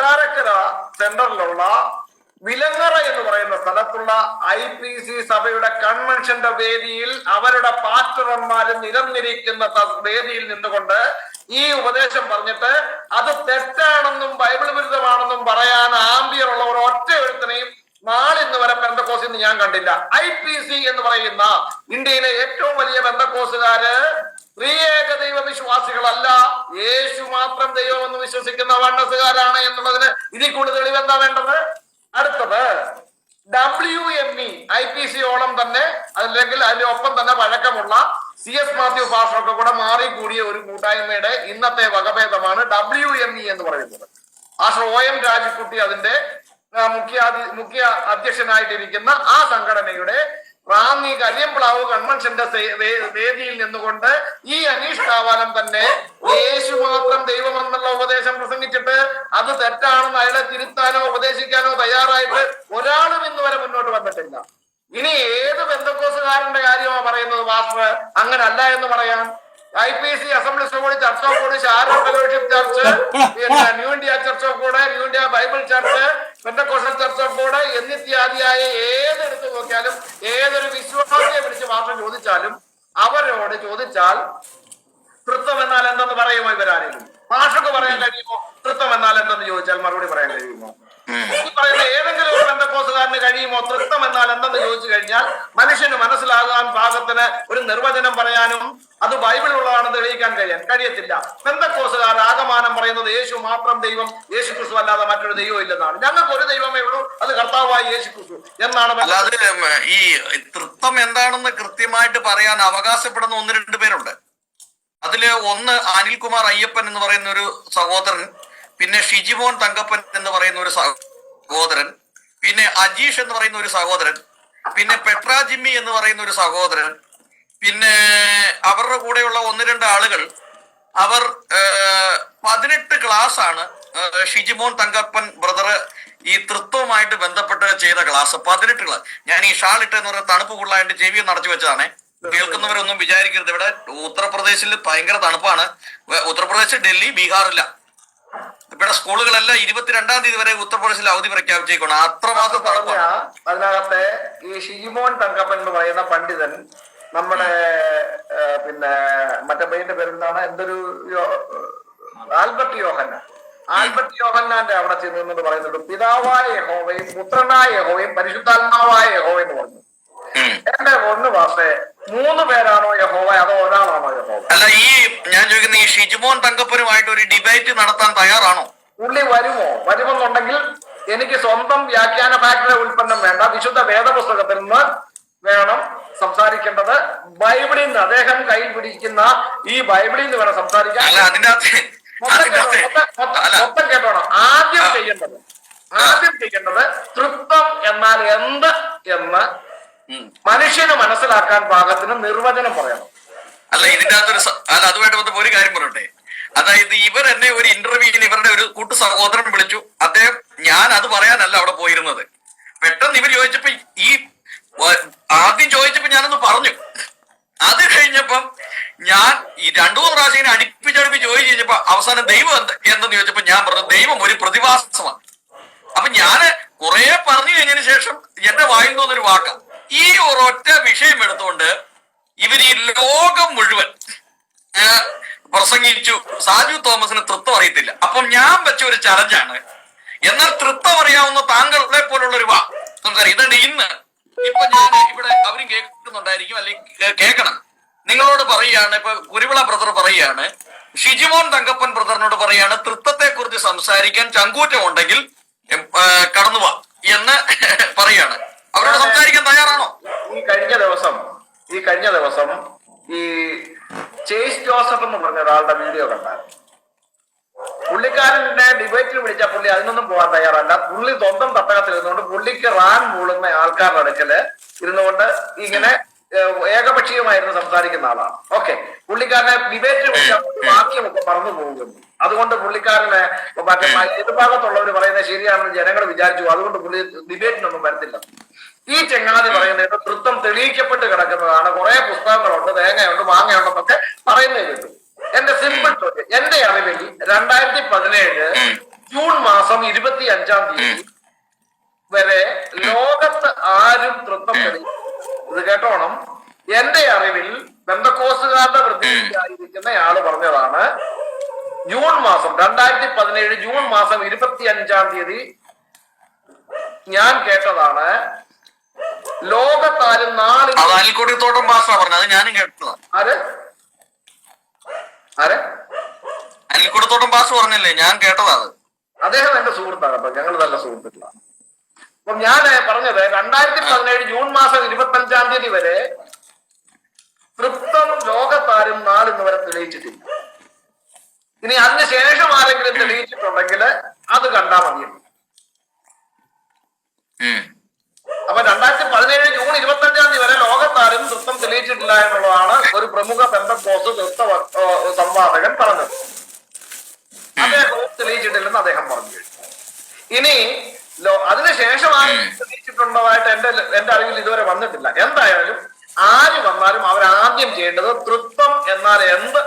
കൊട്ടാരക്കര സെന്ററിലുള്ള വിലങ്ങറ എന്ന് പറയുന്ന സ്ഥലത്തുള്ള ഐ പി സി സഭയുടെ കൺവെൻഷന്റെ വേദിയിൽ അവരുടെ പാസ്റ്റർമാര് നിരന്നിരിക്കുന്ന വേദിയിൽ നിന്നുകൊണ്ട് ഈ ഉപദേശം പറഞ്ഞിട്ട് അത് തെറ്റാണെന്നും ബൈബിൾ വിരുദ്ധമാണെന്നും പറയാൻ ആംബിയർ ഉള്ള ഒരു ഒറ്റ എഴുത്തിനെയും നാളിന്ന് വരെ ബന്ധക്കോസിന്ന് ഞാൻ കണ്ടില്ല. ഐ പി സി എന്ന് പറയുന്ന ഇന്ത്യയിലെ ഏറ്റവും വലിയ പെന്തക്കോസുകാര് ത്രിയേക ദൈവ വിശ്വാസികളല്ല യേശു മാത്രം ദൈവമെന്ന് വിശ്വസിക്കുന്ന വണ്ണസുകാരാണ് എന്നുള്ളതിന് ഇതിൽ കൂടുതൽ തെളിവ് എന്താ വേണ്ടത്? അടുത്തത് W M E I P C ഓളം തന്നെ അല്ലെങ്കിൽ അതിന്റെ ഒപ്പം തന്നെ വഴക്കമുള്ള സി എസ് മാത്യു പാസ്റ്ററൊക്കെ കൂടെ മാറി കൂടിയ ഒരു കൂട്ടായ്മയുടെ ഇന്നത്തെ വകഭേദമാണ് ഡബ്ല്യു എം ഇ എന്ന് പറയുന്നത്. ആ ഒ എം രാജിക്കുട്ടി അതിന്റെ മുഖ്യാധി മുഖ്യ മുഖ്യ അധ്യക്ഷനായിട്ടിരിക്കുന്ന ആ സംഘടനയുടെ റാന്നി കരിയമ്പ്ലാവ് കൺവെൻഷന്റെ വേദിയിൽ നിന്നുകൊണ്ട് ഈ അനീഷ് കാവാലം തന്നെ യേശു മാത്രം ദൈവമെന്നുള്ള ഉപദേശം പ്രസംഗിച്ചിട്ട് അത് തെറ്റാണെന്ന് അയാളെ തിരുത്താനോ ഉപദേശിക്കാനോ തയ്യാറായിട്ട് ഒരാളും ഇന്ന് വരെ മുന്നോട്ട് വന്നിട്ടില്ല. ഇനി ഏത് ബന്ധക്കോസുകാരന്റെ കാര്യമാണ് പറയുന്നത് മാസ്റ്റർ? അങ്ങനല്ല എന്ന് പറയാം. ഐ പി സി അസംബ്ലി സ്കൂളിൽ ചർച്ച് ഓഫ് കൂടി ഷാരോ ഫെലോഷിപ്പ് ചർച്ച് പിന്നെ ന്യൂ ഇന്ത്യ ചർച്ച് ഓഫ് കൂടെ new India Bible church Pentecostal church of കൂടെ എന്നിത്യാദിയായ ഏതെടുത്ത് നോക്കിയാലും ഏതൊരു വിശ്വാസിയെ വിളിച്ച് മാസ്റ്റർ ചോദിച്ചാലും അവരോട് ചോദിച്ചാൽ തൃത്വം എന്നാൽ എന്തെന്ന് പറയുമോ ഇവരാരെങ്കിലും ഭാഷക്ക് പറയാൻ കഴിയുമോ? തൃത്വം എന്നാൽ എന്തെന്ന് ചോദിച്ചാൽ മറുപടി പറയാൻ കഴിയുമോ? പറയുന്ന ഏതെങ്കിലും ഒരു ബന്ധക്കോസുകാരന് കഴിയുമോ? തൃത്വം എന്നാൽ എന്തെന്ന് ചോദിച്ചു കഴിഞ്ഞാൽ മനുഷ്യന് മനസ്സിലാകാൻ പാകത്തിന് ഒരു നിർവചനം പറയാനും അത് ബൈബിൾ ഉള്ളതാണെന്ന് തെളിയിക്കാൻ കഴിയാൻ കഴിയത്തില്ല. ബന്ധക്കോസുകാർ ആകമാനം പറയുന്നത് യേശു മാത്രം ദൈവം യേശു ക്രിസ്തു അല്ലാതെ മറ്റൊരു ദൈവം ഇല്ലെന്നാണ്. ഞങ്ങൾക്ക് ഒരു ദൈവമേ ഉള്ളൂ അത് കർത്താവായി യേശു ക്രിസ്തു. എന്നാണ് ഈ തൃത്വം എന്താണെന്ന് കൃത്യമായിട്ട് പറയാൻ അവകാശപ്പെടുന്ന ഒന്ന് രണ്ട് പേരുണ്ട്. അതിൽ ഒന്ന് അനിൽകുമാർ അയ്യപ്പൻ എന്ന് പറയുന്ന ഒരു സഹോദരൻ പിന്നെ ഷിജിമോൻ തങ്കപ്പൻ എന്ന് പറയുന്ന ഒരു സഹോദരൻ പിന്നെ അജീഷ് എന്ന് പറയുന്ന ഒരു സഹോദരൻ പിന്നെ പെട്ര ജിമ്മി എന്ന് പറയുന്ന ഒരു സഹോദരൻ പിന്നെ അവരുടെ കൂടെയുള്ള ഒന്ന് രണ്ട് ആളുകൾ അവർ പതിനെട്ട് ക്ലാസ് ആണ് ഷിജിമോൻ തങ്കപ്പൻ ബ്രദർ ഈ തൃത്വമായിട്ട് ബന്ധപ്പെട്ട് ചെയ്ത ക്ലാസ് പതിനെട്ട് ക്ലാസ് ഞാൻ ഈ ഷാൾ ഇട്ടെന്ന് പറഞ്ഞ തണുപ്പ് കൂടുതലായിട്ട് ചെവി നടച്ചു വെച്ചതാണ്. കേൾക്കുന്നവരൊന്നും വിചാരിക്കരുത്. ഇവിടെ ഉത്തർപ്രദേശിൽ ഭയങ്കര തണുപ്പാണ്. ഉത്തർപ്രദേശ് ഡൽഹി ബീഹാറില്ല. ഇവിടെ സ്കൂളുകളെല്ലാം ഇരുപത്തിരണ്ടാം തീയതി വരെ ഉത്തർപ്രദേശിൽ അവധി പ്രഖ്യാപിച്ചേക്കണം അത്രമാത്രം അതിനകത്തെ ഈ ഷിജിമോൻ തങ്കപ്പൻ എന്ന് പറയുന്ന പണ്ഡിതൻ നമ്മുടെ പിന്നെ മറ്റേ പയ്യന്റെ പേരെന്താണ് എന്തൊരു ആൽബർട്ട് യോഹന്ന ആൽബർട്ട് യോഹന്നാന്റെ അവിടെ ചെന്നു പറയുന്നുണ്ട് പിതാവായ യഹോവയും പുത്രനായ യഹോവയും പരിശുദ്ധാത്മാവായ ഹോവയും എന്ന് പറഞ്ഞു. എന്റെ ഒന്ന് വാസേ മൂന്ന് പേരാണോ യഹോവ? അതോ ഒരാളാണോ യഹോവ? അല്ല ഈ ഞാൻ ചോദിക്കുന്ന ഈ ഷിജുമോൻ തങ്കപ്പനുമായിട്ട് ഒരു ഡിബേറ്റ് നടത്താൻ തയ്യാറാണോ? പുള്ളി വരുമോ? വരുമെന്നുണ്ടെങ്കിൽ എനിക്ക് സ്വന്തം വ്യാഖ്യാന ഫാക്ടറി ഉൽപ്പന്നം വേണ്ട വിശുദ്ധ വേദപുസ്തകത്തിൽ നിന്ന് വേണം സംസാരിക്കേണ്ടത്. ബൈബിളിൽ നിന്ന് അദ്ദേഹം കയ്യിൽ പിടിക്കുന്ന ഈ ബൈബിളിൽ നിന്ന് വേണം സംസാരിക്കാൻ. മൊത്തം കേട്ടോണം. ആദ്യം ചെയ്യേണ്ടത് ആദ്യം ചെയ്യേണ്ടത് തൃപ്തം എന്നാൽ എന്ത് എന്ന്. മനുഷ്യന് മനസ്സിലാക്കാൻ പാകത്തിന് നിർവചനം പറയണം. അല്ല ഇതിന്റെ അകത്തൊരു അല്ല അതുമായിട്ട് ബന്ധപ്പെട്ട ഒരു കാര്യം പറയട്ടെ. അതായത് ഇവർ എന്നെ ഒരു ഇന്റർവ്യൂവിൽ ഇവരുടെ ഒരു കൂട്ടു സഹോദരൻ വിളിച്ചു. അദ്ദേഹം ഞാൻ അത് പറയാനല്ല അവിടെ പോയിരുന്നത്. പെട്ടെന്ന് ഇവർ ചോദിച്ചപ്പോ ഈ ആദ്യം ചോദിച്ചപ്പോ ഞാനൊന്ന് പറഞ്ഞു. അത് കഴിഞ്ഞപ്പം ഞാൻ ഈ രണ്ടു മൂന്ന് പ്രാവശ്യം ഇങ്ങനെ അടുപ്പിച്ചടുപ്പിച്ച് ചോദിച്ചു കഴിഞ്ഞപ്പോ അവസാനം ദൈവം എന്ത് എന്തെന്ന് ചോദിച്ചപ്പോ ഞാൻ പറഞ്ഞു ദൈവം ഒരു പ്രതിഭാസമാണ്. അപ്പൊ ഞാൻ കുറെ പറഞ്ഞു കഴിഞ്ഞതിന് ശേഷം എന്റെ വായിൽ നിന്നൊരു വാക്ക. ഈ ഒരൊറ്റ വിഷയം എടുത്തുകൊണ്ട് ഇവർ ഈ ലോകം മുഴുവൻ പ്രസംഗിച്ചു. സാജു തോമസിന് തൃത്വം അറിയത്തില്ല. അപ്പം ഞാൻ വെച്ച ഒരു ചലഞ്ചാണ്. എന്നാൽ തൃത്വം അറിയാവുന്ന താങ്കളെ പോലുള്ള ഒരു വാ. സംസാരം ഇതുണ്ട് ഇന്ന്. ഇപ്പൊ ഞാൻ ഇവിടെ അവരും കേൾക്കുന്നുണ്ടായിരിക്കും. അല്ലെങ്കിൽ കേൾക്കണം. നിങ്ങളോട് പറയുകയാണ് ഇപ്പൊ കുരുവിള ബ്രദർ പറയുകയാണ് ഷിജിമോൻ തങ്കപ്പൻ ബ്രദറിനോട് പറയാണ് തൃത്വത്തെ കുറിച്ച് സംസാരിക്കാൻ ചങ്കൂറ്റം ഉണ്ടെങ്കിൽ കടന്നു എന്ന് അവരോട് സംസാരിക്കാൻ തയ്യാറാണോ? ഈ കഴിഞ്ഞ ദിവസം ഈ കഴിഞ്ഞ ദിവസം ഈ ചേസ് ജോസഫ് എന്ന് പറഞ്ഞ ഒരാളുടെ വീഡിയോ കണ്ടായിരുന്നു. പുള്ളിക്കാരനെ ഡിബേറ്റിൽ വിളിച്ച പുള്ളി അതിനൊന്നും പോകാൻ തയ്യാറല്ല. പുള്ളി സ്വന്തം തട്ടകത്തിൽ ഇരുന്നുകൊണ്ട് പുള്ളിക്ക് റാൻ മൂളുന്ന ആൾക്കാരുടെ അടുക്കൽ ഇരുന്നുകൊണ്ട് ഇങ്ങനെ ഏകപക്ഷീയമായിരുന്നു സംസാരിക്കുന്ന ആളാണ്. ഓക്കെ പുള്ളിക്കാരനെ പുള്ളി വാക്യമൊക്കെ മറന്നു പോകുന്നു. അതുകൊണ്ട് പുള്ളിക്കാരനെ മറ്റേ എതിർഭാഗത്തുള്ളവർ പറയുന്നത് ശരിയാണെന്ന് ജനങ്ങൾ വിചാരിച്ചു. അതുകൊണ്ട് പുള്ളി ഡിബേറ്റിനൊന്നും വരത്തില്ല. ഈ ചെങ്ങാതി പറയുന്നത് തൃത്വം തെളിയിക്കപ്പെട്ട് കിടക്കുന്നതാണ്. കുറെ പുസ്തകങ്ങളുണ്ട് തേങ്ങയുണ്ട് മാങ്ങയുണ്ടെന്നൊക്കെ പറയുന്നത് കേട്ടു. എന്റെ സിമ്പിൾ ചോദ്യം. എന്റെ അറിവിൽ രണ്ടായിരത്തി പതിനേഴ് ജൂൺ മാസം ഇരുപത്തി അഞ്ചാം തീയതി വരെ ലോകത്ത് ആരും തൃത്വം തെളി ഇത് കേട്ടോണം. എന്റെ അറിവിൽ ബന്ധക്കോസുകാരുടെ പ്രതിനിധിയായിരിക്കുന്ന ആൾ പറഞ്ഞതാണ്. ജൂൺ മാസം രണ്ടായിരത്തി പതിനേഴ് ജൂൺ മാസം ഇരുപത്തി അഞ്ചാം തീയതി ഞാൻ കേട്ടതാണ്. ലോകത്താരും നാല് അത് മാസം പറഞ്ഞത് അത് ഞാനും കേട്ടതാണ് ആര്? ആര്? അനിൽക്കൊടിത്തോട്ടം പാസ് പറഞ്ഞല്ലേ? ഞാൻ കേട്ടതാ അത്. അദ്ദേഹം എന്റെ സുഹൃത്താണ് അപ്പൊ ഞങ്ങൾ നല്ല സുഹൃത്തുക്കളാണ്. അപ്പം ഞാൻ പറഞ്ഞത് രണ്ടായിരത്തി പതിനേഴ് ജൂൺ മാസം ഇരുപത്തി അഞ്ചാം തീയതി വരെ തൃപ്തം ലോകത്താരും നാളിന്ന് വരെ തെളിയിച്ചിട്ടില്ല. ഇനി അതിനുശേഷം ആരെങ്കിലും തെളിയിച്ചിട്ടുണ്ടെങ്കിൽ അത് കണ്ടാ മതി ഉം. അപ്പൊ രണ്ടായിരത്തി പതിനേഴ് ജൂൺ ഇരുപത്തി അഞ്ചാം തീയതി വരെ ലോകത്താരും തൃത്വം തെളിയിച്ചിട്ടില്ല എന്നുള്ളതാണ് ഒരു പ്രമുഖ ബന്ധപ്പോസ് ഏഹ്, സംവാദകൻ പറഞ്ഞത്. അദ്ദേഹം തെളിയിച്ചിട്ടില്ലെന്ന് അദ്ദേഹം പറഞ്ഞു. ഇനി അതിനുശേഷം ആരും തെളിയിച്ചിട്ടുള്ളതായിട്ട് എന്റെ എന്റെ അറിവിൽ ഇതുവരെ വന്നിട്ടില്ല. എന്തായാലും ആര് വന്നാലും അവരാദ്യം ചെയ്യേണ്ടത് തൃത്വം എന്നാൽ എന്ത്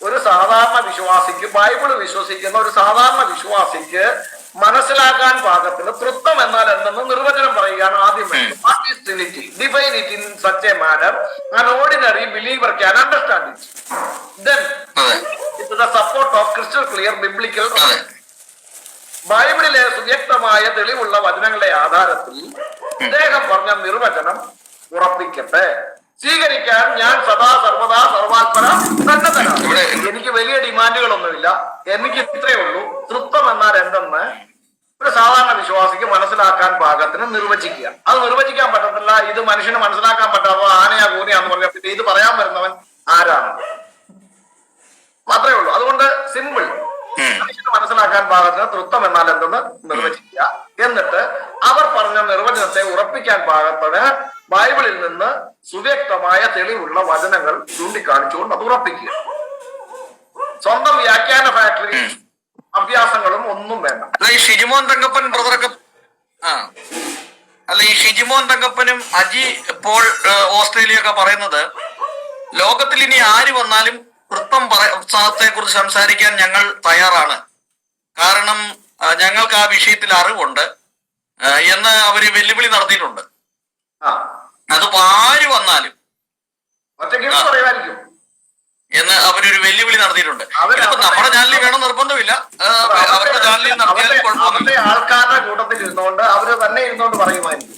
ഒരു സാധാരണ വിശ്വാസിക്ക് ബൈബിൾ വിശ്വസിക്കുന്ന ഒരു സാധാരണ വിശ്വാസിക്ക് മനസ്സിലാക്കാൻ പാകത്തിന് തൃത്വം എന്നാൽ എന്തെന്ന് നിർവചനം പറയുകയാണ് ആദ്യം what is Trinity define it in such a manner an ordinary believer can understand it then it the support of crystal clear biblical ബൈബിളിലെ സുവ്യക്തമായ തെളിവുള്ള വചനങ്ങളുടെ ആധാരത്തിൽ അദ്ദേഹം പറഞ്ഞ നിർവചനം ഉറപ്പിക്കട്ടെ. സ്വീകരിക്കാൻ ഞാൻ സദാ സർവദാ സർവാത്മന സന്നദ്ധനാണ്. എനിക്ക് വലിയ ഡിമാൻഡുകളൊന്നുമില്ല. എനിക്ക് ഇത്രയേ ഉള്ളൂ. തൃത്വം എന്നാൽ എന്തെന്ന് ഒരു സാധാരണ വിശ്വാസിക്ക് മനസ്സിലാക്കാൻ പാകത്തിന് നിർവചിക്കുക. അത് നിർവചിക്കാൻ പറ്റത്തില്ല. ഇത് മനുഷ്യന് മനസ്സിലാക്കാൻ പറ്റാത്തത് ആനയാ കൂനിയാന്ന് പറഞ്ഞ പിന്നെ ഇത് പറയാൻ വരുന്നവൻ ആരാണ്? മാത്രമേ മനസ്സിലാക്കാൻ പാകത്തിന് തൃത്വം എന്നാൽ എന്തെന്ന് നിർവചിക്കുക. എന്നിട്ട് അവർ പറഞ്ഞ നിർവചനത്തെ ഉറപ്പിക്കാൻ പാകത്തിന് ബൈബിളിൽ നിന്ന് സുവ്യക്തമായ തെളിവുള്ള വചനങ്ങൾ ചൂണ്ടിക്കാണിച്ചുകൊണ്ട് അത് ഉറപ്പിക്കുക. സ്വന്തം വ്യാഖ്യാന ഫാക്ടറി അഭ്യാസങ്ങളും ഒന്നും വേണ്ട. അല്ല ഈ ഷിജിമോൻ തങ്കപ്പൻ ബ്രദറൊക്കെ ആ. അല്ല ഈ ഷിജിമോൻ തങ്കപ്പനും അജി പോൾ ഏഹ്, ഓസ്ട്രേലിയ ഒക്കെ പറയുന്നത് ലോകത്തിൽ ഇനി ആര് വന്നാലും വൃത്തം പറയത്തെ കുറിച്ച് സംസാരിക്കാൻ ഞങ്ങൾ തയ്യാറാണ്. കാരണം ഞങ്ങൾക്ക് ആ വിഷയത്തിൽ അറിവുണ്ട്. എന്ന് അവർ വെല്ലുവിളി നടത്തിയിട്ടുണ്ട്. അതിപ്പോ ആര് വന്നാലും. എന്ന് അവരൊരു വെല്ലുവിളി നടത്തിയിട്ടുണ്ട്. ഇതിപ്പോ നമ്മുടെ ചാനലിൽ വേണം നിർബന്ധമില്ല. അവരുടെ ചാനലിൽ നടത്തിയാലും കുഴപ്പമില്ല കുഴപ്പമൊന്നുമില്ല. ആൾക്കാരുടെ കൂട്ടത്തിൽ ഇരുന്നുകൊണ്ട് അവർ തന്നെ ഇരുന്നുകൊണ്ട് പറയുമായിരിക്കും.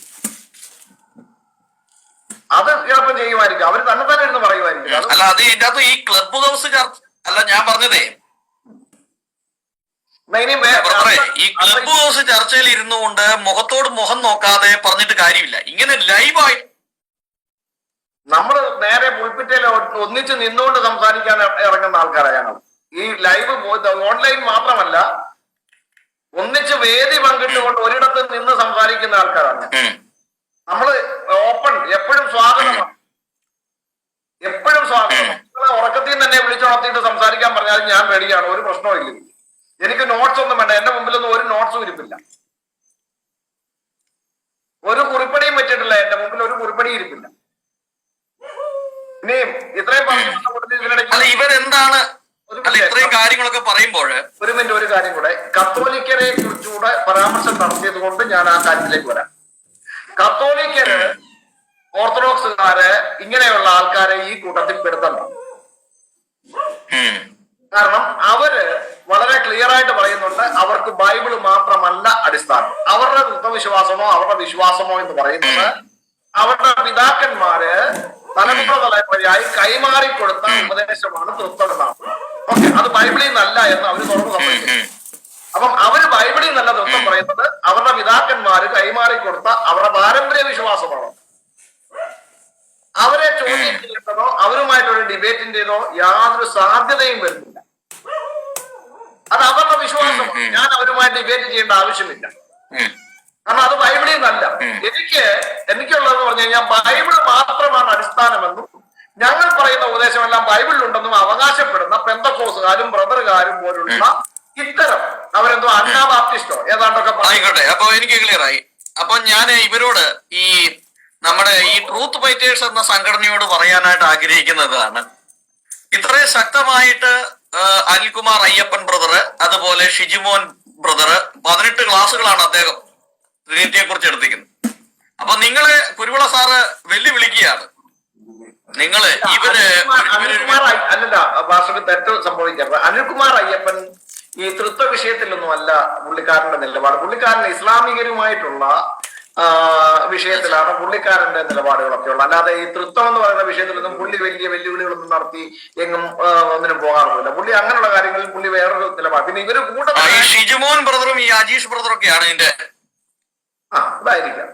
അത് ചിലപ്പോ ചെയ്യുമായിരിക്കും. അവർ തന്നെ തന്നെ ഇരുന്ന് പറയുമായിരിക്കും. അല്ല അത് ഇതിന്റെ അകത്ത് ഈ ക്ലബ് ഹൗസ് ചർച്ച അല്ല ഞാൻ പറഞ്ഞതേ ഈ ക്ലബ് ഹൗസ് ചർച്ചയിൽ ഇരുന്നുകൊണ്ട് മുഖത്തോട് മുഖം നോക്കാതെ പറഞ്ഞിട്ട് കാര്യമില്ല. ഇങ്ങനെ ലൈവായി നമ്മൾ നേരെ മുൾപ്പിറ്റയിൽ ഒന്നിച്ച് നിന്നുകൊണ്ട് സംസാരിക്കാൻ ഇറ- ഇറങ്ങുന്ന ആൾക്കാരാണ് ഞങ്ങൾ. ഈ ലൈവ് ഓൺലൈൻ മാത്രമല്ല ഒന്നിച്ച് വേദി പങ്കിട്ടുകൊണ്ട് ഒരിടത്ത് നിന്ന് സംസാരിക്കുന്ന ആൾക്കാരാണ്. നമ്മൾ ഓപ്പൺ എപ്പോഴും സ്വാഗതമാണ്. എപ്പോഴും സ്വാഗതം ഉറക്കത്തിൽ തന്നെ വിളിച്ചുണർത്തിയിട്ട് സംസാരിക്കാൻ പറഞ്ഞാൽ ഞാൻ റെഡിയാണ് ഒരു പ്രശ്നവും ഇല്ല. എനിക്ക് നോട്ട്സ് ഒന്നും വേണ്ട. എന്റെ മുമ്പിലൊന്നും ഒരു നോട്ട്സും ഇരിപ്പില്ല. ഒരു കുറിപ്പടിയും വെച്ചിട്ടില്ല. എന്റെ മുമ്പിൽ ഒരു കുറിപ്പടി ഇരിപ്പില്ല. ഇനിയും ഇത്രയും പറഞ്ഞു ഇവരെന്താണ്? ഇത്രയും കാര്യങ്ങളൊക്കെ പറയുമ്പോൾ ഒരു മിനിറ്റ് ഒരു കാര്യം കൂടെ. കത്തോലിക്കരെ കുറിച്ചുകൂടെ പരാമർശം നടത്തിയത് കൊണ്ട് ഞാൻ ആ കാര്യത്തിലേക്ക് വരാം. കത്തോലിക്കര് ഓർത്തഡോക്സുകാര് ഇങ്ങനെയുള്ള ആൾക്കാരെ ഈ കൂട്ടത്തിൽ പെടുത്തണം. കാരണം അവർ ക്ലിയർ ആയിട്ട് പറയുന്നുണ്ട്. അവർക്ക് ബൈബിൾ മാത്രമല്ല അടിസ്ഥാനം. അവരുടെ തത്വവിശ്വാസമോ അവരുടെ വിശ്വാസമോ എന്ന് പറയുന്നത് അവരുടെ പിതാക്കന്മാര് തലമുറ തലമുറയായി കൈമാറി കൊടുത്ത ഉപദേശമാണ് തൃത്വം എന്നാണ് ഓക്കെ അത് ബൈബിളിൽ നിന്നല്ല എന്ന് അവർ തുറന്നു സമ്മതിക്കുന്നു. അപ്പം അവർ ബൈബിളിൽ നിന്നല്ല തൃത്വം പറയുന്നത് അവരുടെ പിതാക്കന്മാര് കൈമാറി കൊടുത്ത അവരുടെ പാരമ്പര്യ വിശ്വാസമാണ്? അവരെ ചോദ്യം ചെയ്യേണ്ടതോ അവരുമായിട്ടൊരു ഡിബേറ്റിന്റേതോ യാതൊരു സാധ്യതയും വരുന്നില്ല. അത് അവരുടെ വിശ്വാസമാണ് ഞാൻ അവരുമായി ഡിബേറ്റ് ചെയ്യേണ്ട ആവശ്യമില്ല. കാരണം അത് ബൈബിളിൽ നിന്നല്ല. എനിക്ക് എനിക്കുള്ളതെന്ന് പറഞ്ഞു കഴിഞ്ഞാൽ ബൈബിൾ മാത്രമാണ് അടിസ്ഥാനമെന്നും ഞങ്ങൾ പറയുന്ന ഉപദേശമെല്ലാം ബൈബിളിലുണ്ടെന്നും അവകാശപ്പെടുന്ന പെന്തക്കോസുകാരും ബ്രദറുകാരും പോലുള്ള ഇത്തരം അവരെന്തോ അന്നാബാപ്റ്റിസ്റ്റോ ഏതാണ്ടൊക്കെ ആയിക്കോട്ടെ. അപ്പൊ എനിക്ക് ക്ലിയർ ആയി. അപ്പൊ ഞാൻ ഇവരോട് ഈ നമ്മുടെ ഈ ട്രൂത്ത് ഫൈറ്റേഴ്സ് എന്ന സംഘടനയോട് പറയാനായിട്ട് ആഗ്രഹിക്കുന്നതാണ്. ഇത്രയും ശക്തമായിട്ട് അനിൽകുമാർ അയ്യപ്പൻ ബ്രദർ അതുപോലെ ഷിജിമോൻ ബ്രദർ പതിനെട്ട് ക്ലാസ്സുകളാണ് അദ്ദേഹം ട്രിനിറ്റിയെ കുറിച്ച് എടുത്തിരിക്കുന്നത്. അപ്പൊ നിങ്ങളെ കുരുവിള സാറ് വെല്ലുവിളിക്കുകയാണ്. നിങ്ങൾ ഇവർ അനിൽകുമാർ- അല്ലല്ല ഭാഷക്ക് തെറ്റ് സംഭവിക്കരുത് അനിൽകുമാർ അയ്യപ്പൻ ഈ തൃത്വ വിഷയത്തിലൊന്നും അല്ല പുള്ളിക്കാരന്റെ നിലപാട്. പുള്ളിക്കാരൻ ഇസ്ലാമികരുമായിട്ടുള്ള വിഷയത്തിലാണ് പുള്ളിക്കാരന്റെ നിലപാടുകളൊക്കെ ഉള്ളത്. അല്ലാതെ ഈ തൃത്വം എന്ന് പറയുന്ന വിഷയത്തിലൊന്നും പുള്ളി വലിയ വെല്ലുവിളികളൊന്നും നടത്തി എങ്ങും ഒന്നിനും പോകാറൊന്നുമില്ല പുള്ളി അങ്ങനെയുള്ള കാര്യങ്ങളിൽ പുള്ളി വേറൊരു നിലപാട്. പിന്നെ ഇവർ കൂട്ടം ഷിജുമോൻ ബ്രദറും ഈ അജീഷ് ബ്രദറും ഒക്കെയാണ് ഇതിന്റെ ആ അതായിരിക്കാം.